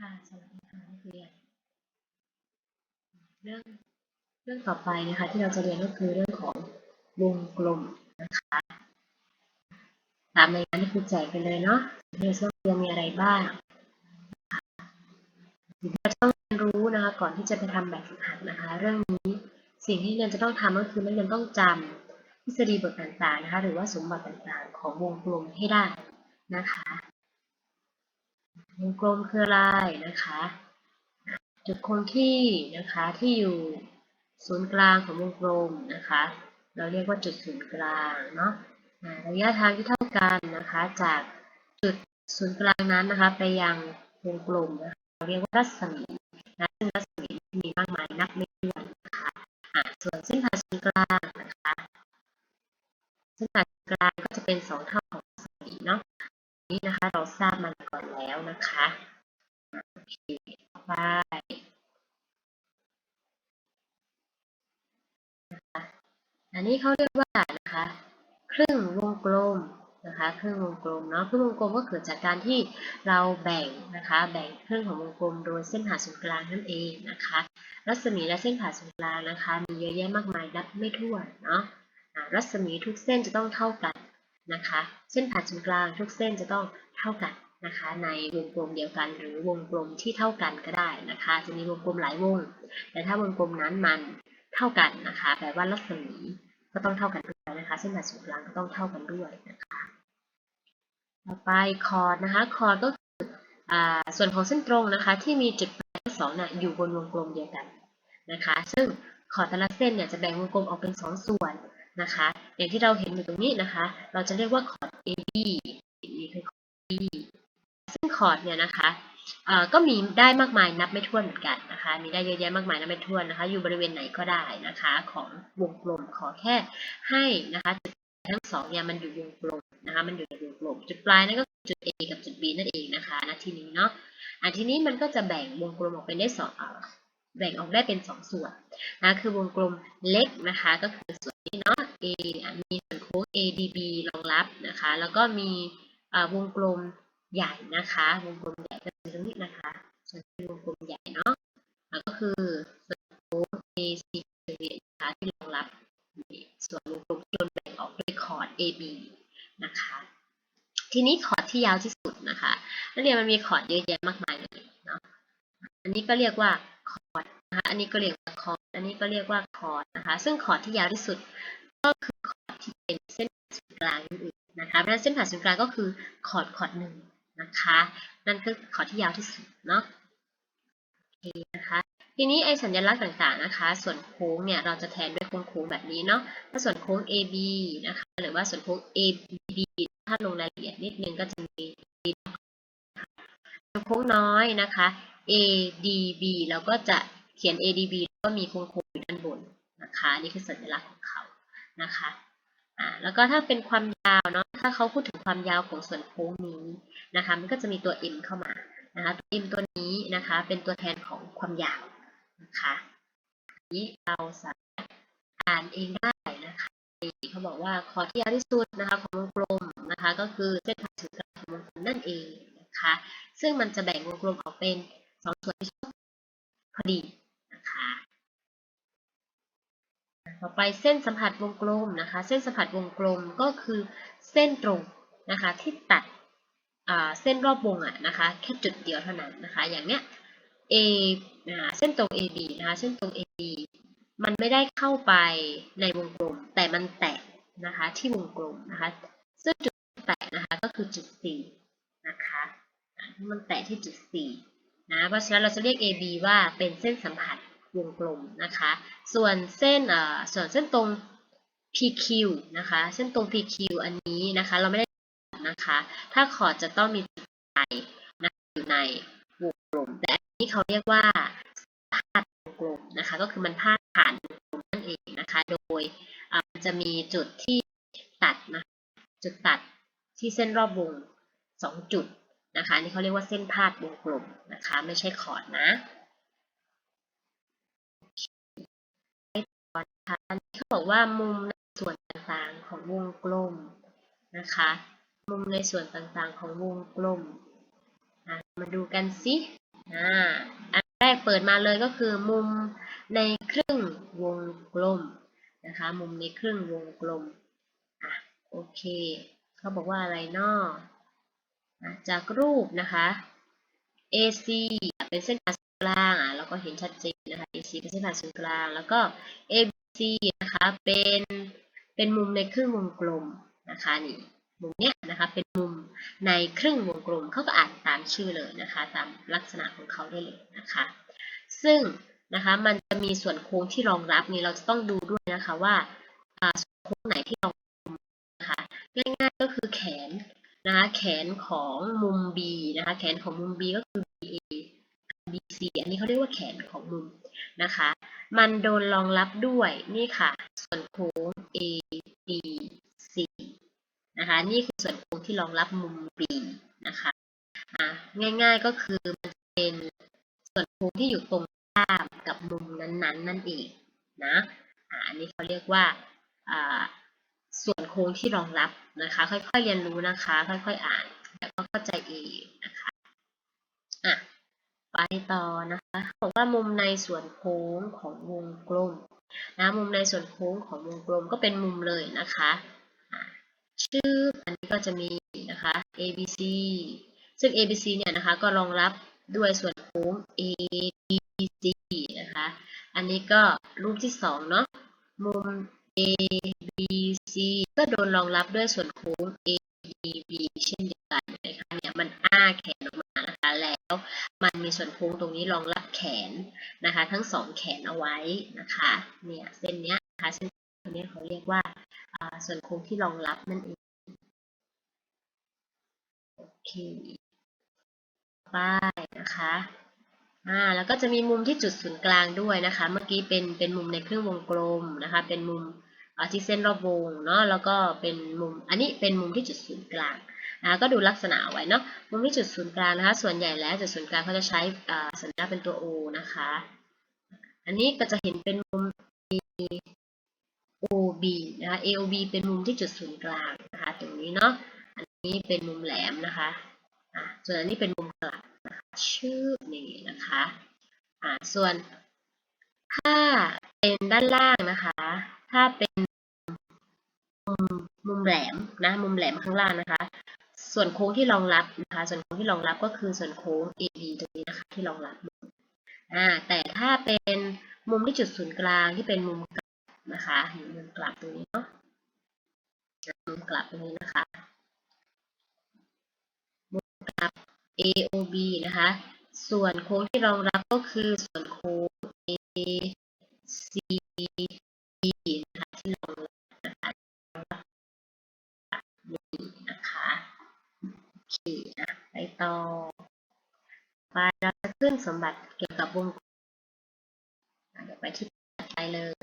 ค่ะ สวัสดีค่ะนักเรียน เรื่องเรื่องต่อไปนะคะที่เราจะเรียนก็คือเรื่องของวงกลมนะคะตามในงานที่ครูแจกไปเลยเนาะในช่วงเรียนมีอะไรบ้างสิ่งที่เราต้องเรียนรู้นะคะก่อนที่จะไปทำแบบฝึกหัดนะคะ เรื่องนี้สิ่งที่เรียนจะต้องทำก็คือนักเรียนต้องจำทฤษฎีบทต่างๆนะคะ หรือว่าสมบัติต่างๆ ของวงกลมให้ได้นะคะ วงกลมคืออะไรนะคะจุดคงที่นะคะที่อยู่ศูนย์กลางของวงกลมนะคะ เราเรียกว่าจุดศูนย์กลางเนาะระยะทางที่เท่ากันนะคะจากจุดศูนย์กลางนั้นนะคะ ไปยังวงกลมนะคะเราเรียกว่ารัศมีนะซึ่งรัศมีมีมากมายนับไม่ถ้วนนะคะส่วนเส้นผ่าศูนย์กลางนะคะเส้นผ่าศูนย์กลางก็จะเป็นสองเท่าของรัศมีเนาะนี้นะคะเราทราบมัน นแล้นะคะอ่าโอเคต่อไปอันนี้เขาเรียกว่านะคะ ครึ่งวงกลมนะคะครึ่งวงกลมเนาะครึ่งวงกลมก็เกิดจากการที่เราแบ่งนะคะ แบ่งครึ่งของวงกลมโดยเส้นผ่าศูนย์กลางนั่นเองนะคะ รัศมีและเส้นผ่าศูนย์กลางนะคะ มีเยอะแยะมากมายนับไม่ถ้วนเนาะรัศมีทุกเส้นจะต้องเท่ากันนะคะ เส้นผ่าศูนย์กลางทุกเส้นจะต้องเท่ากัน นะคะในวงกลมเดียวกันหรือวงกลมที่เท่ากันก็ได้นะคะ จะมีวงกลมหลายวง แต่ถ้าวงกลมนั้นมันเท่ากันนะคะแปลว่ารัศมีก็ต้องเท่ากันด้วยนะคะเส้นผ่าศูนย์กลางก็ต้องเท่ากันด้วยนะคะต่อไปคอร์ดนะคะคอร์ดก็คือส่วนของเส้นตรงนะคะ ที่มีจุดปลายทั้งสองน่ะอยู่บนวงกลมเดียวกันนะคะ ซึ่งคอร์ดแต่ละเส้นเนี่ยจะแบ่งวงกลมออกเป็นสองส่วนนะคะ อย่างที่เราเห็นอยู่ตรงนี้นะคะ เราจะเรียกว่าคอร์ด AB นี่คือคอร์ด B ซึ่งคอร์ดเนี่ยนะคะเอ่อก็มีได้มากมายนับไม่ถ้วนเหมือนกันนะคะ มีได้เยอะแยะมากมายนับไม่ถ้วนนะคะ อยู่บริเวณไหนก็ได้นะคะ ของวงกลมขอแค่ให้นะคะจุดทั้งสองเนี่ยมันอยู่วงกลมนะคะ มันอยู่ในวงกลม จุดปลายนั่นก็คือจุด A กับจุด B นั่นเองนะคะณทีนี้เนาะอันทีนี้มันก็จะแบ่งวงกลมออกเป็นได้สองเอ่อแบ่งออกได้เป็นสองส่วนนะคือวงกลมเล็กนะคะ ก็คือส่วนนี้เนาะ A มีส่วนโค้ง ADB รองรับนะคะ แล้วก็มีอ่าวงกลม ใหญ่นะคะวงกลมใหญ่ก็คือตรงนี้นะคะส่วนที่วงกลมใหญ่เนาะอะก็คือส่วนโค้ง AC นะคะที่รองรับส่วนวงกลมที่โดนแบ่งออกด้วยคอร์ด AB นะคะ ทีนี้คอร์ดที่ยาวที่สุดนะคะนักเรียนมันมีคอร์ดเยอะแยะมากมายเลยเนาะอันนี้ก็เรียกว่าคอร์ดนะคะอันนี้ก็เรียกว่าคอร์ดอันนี้ก็เรียกว่าคอร์ดนะคะ ซึ่งคอร์ดที่ยาวที่สุด ก็คือคอร์ดที่เป็นเส้นผ่าศูนย์กลางนั่นเองนะคะเพราะฉะนั้นเส้นผ่าศูนย์กลางก็คือคอร์ดคอร์ดหนึ่ง นะคะ นั่นคือคอที่ยาวที่สุดเนาะโอเคนะคะทีนี้ไอสัญลักษณ์ต่างๆนะคะ ส่วนโค้งเนี่ยเราจะแทนด้วยโค้งโค้งแบบนี้เนาะถ้าส่วนโค้ง AB นะคะ หรือว่าส่วนโค้ง AB ถ้าลงรายละเอียดนิดนึงก็จะมีวนโค้งน้อยนะคะ ADB เราก็จะเขียน ADB แล้วก็มีโค้งโค้งอยู่ด้านบนนะคะ นี่คือสัญลักษณ์ของเขานะคะ อ่าแล้วก็ถ้าเป็นความยาวเนาะถ้าเขาพูดถึงความยาวของส่วนโค้งนี้นะคะ มันก็จะมีตัว m เข้ามานะคะตัว m ตัวนี้นะคะ เป็นตัวแทนของความยาวนะคะนี้เราสามารถอ่านเองได้นะคะเขาบอกว่าคอที่ยาวที่สุดนะคะของวงกลมนะคะ ก็คือเส้นผ่าศูนย์กลางของวงกลมนั่นเองนะคะ ซึ่งมันจะแบ่งวงกลมออกเป็นสองส่วนที่เท่ากันพอดีนะคะ ต่อไปเส้นสัมผัสวงกลมนะคะ เส้นสัมผัสวงกลมก็คือเส้นตรงนะคะที่ตัดอ่าเส้นรอบวงอะนะคะแค่จุดเดียวเท่านั้นนะคะ อย่างเนี้ย A นะเส้นตรง AB นะคะเส้นตรง AB มันไม่ได้เข้าไปในวงกลม แต่มันแตะนะคะที่วงกลมนะคะซึ่งจุดแตะนะคะก็คือจุด C นะคะอ่มันแตะที่จุด C นะเพราะฉะนั้นเราจะเรียก AB ว่าเป็นเส้นสัมผัสวงกลมนะคะ ส่วนเส้นเอ่อส่วนเส้นตรง PQ นะคะ เส้นตรง PQ อันนี้นะคะ เราไม่ได้นะคะ ถ้าขอดจะต้องมีจุดปลายนะอยู่ในวงกลม แต่อันนี้เขาเรียกว่าพาดวงกลมนะคะ ก็คือมันพาดผ่านวงกลมนั่นเองนะคะ โดยมันจะมีจุดที่ตัดนะจุดตัดที่เส้นรอบวงสองจุดนะคะนี่เขาเรียกว่าเส้นพาดวงกลมนะคะ ไม่ใช่ขอดนะต่ อนะคะอันนี้เขาบอกว่ามุมในส่วนต่างๆของวงกลมนะคะ มุมในส่วนต่างๆของวงกลม มาดูกันสิอันแรกเปิดมาเลยก็คือมุมในครึ่งวงกลมนะคะ มุมในครึ่งวงกลมอะโอเค เขาบอกว่าอะไรนอะจากรูปนะคะ AC เป็นเส้นผ่าศูนย์กลางอะเราก็เห็นชัดเจน AC เป็นเส้นผ่าศูนย์กลาง แล้วก็ ABC นะคะเป็นเป็นมุมในครึ่งวงกลมนะคะนี่มุมเนี้ยนะคะเป็นมุมในครึ่งวงกลมเขาก็อ่านตามชื่อเลยนะคะตามลักษณะของเขาได้เลยนะคะ ซึ่งนะคะมันจะมีส่วนโค้งที่รองรับนี่เราจะต้องดูด้วยนะคะว่าอ่าส่วนโค้งไหนที่รองรับนะคะง่ายๆก็คือแขนนะคะแขนของมุม B นะคะแขนของมุม B ก็คือ BA BC อันนี้เขาเรียกว่าแขนของมุม นะคะ มันโดนรองรับด้วยนี่ค่ะ ส่วนโค้ง A B C นะคะ นี่คือส่วนโค้งที่รองรับมุม B นะคะอะง่ายๆก็คือมันเป็นส่วนโค้งที่อยู่ตรงข้ามกับมุมนั้นๆ นั่นเองนะอะอันนี้เขาเรียกว่าอ่าส่วนโค้งที่รองรับนะคะ ค่อยๆเรียนรู้นะคะ ค่อยๆอ่านแล้วก็เข้าใจเองนะคะอะ ไปต่อนะคะขาบอกว่ามุมในส่วนโค้งของวงกลมนะมุมในส่วนโค้งของวงกลมก็เป็นมุมเลยนะคะ ชื่ออันนี้ก็จะมีนะคะ ABC ซึ่ง ABC เนี่ยนะคะก็รองรับด้วยส่วนโค้ง ABC นะคะ อันนี้ก็รูปที่สองเนาะ มุม ABC ก็โดนรองรับด้วยส่วนโค้ง ADB เช่นเดียวกันนะคะ เนี่ยมันอ้าแขน แล้วมันมีส่วนโค้งตรงนี้รองรับแขนนะคะ ทั้งสองแขนเอาไว้นะคะเนี่ยเส้นเนี้ยนะคะเส้นตัวนี้เขาเรียกว่าส่วนโค้งที่รองรับนั่นเองโอเคไปนะคะอ่าแล้วก็จะมีมุมที่จุดศูนย์กลางด้วยนะคะ เมื่อกี้เป็นเป็นมุมในครึ่งวงกลมนะคะ เป็นมุมอ่าที่เส้นรอบวงเนาะแล้วก็เป็นมุมอันนี้เป็นมุมที่จุดศูนย์กลาง นะก็ดูลักษณะเอาไว้เนาะมุมที่จุดศูนย์กลางนะคะ ส่วนใหญ่แล้วจุดศูนย์กลางเขาจะใช้สัญลักษณ์เป็นตัว O นะคะ อันนี้ก็จะเห็นเป็นมุม AOB นะคะ AOB เป็นมุมที่จุดศูนย์กลางนะคะตรงนี้เนาะ อันนี้เป็นมุมแหลมนะคะอ่าส่วนอันนี้เป็นมุมกลับนะคะชื่อนี้นะคะอ่าส่วนถ้าเป็นด้านล่างนะคะ ถ้าเป็นมุมมุมแหลมนะ มุมแหลมข้างล่างนะคะ ส่วนโค้งที่รองรับนะคะ ส่วนโค้งที่รองรับก็คือส่วนโค้ง AB ตรงนี้นะคะ ที่รองรับอ่าแต่ถ้าเป็นมุมที่จุดศูนย์กลางที่เป็นมุมกลับนะคะมุมกลับตรงนี้เนาะมุมกลับตรงนี้นะคะมุมกลับ AOB นะคะ ส่วนโค้งที่รองรับก็คือส่วนโค้ง AC ต่อ ไปเราจะขึ้นสมบัติเกี่ยวกับวงกลมเดี๋ยวไปที่ถัดไปเลย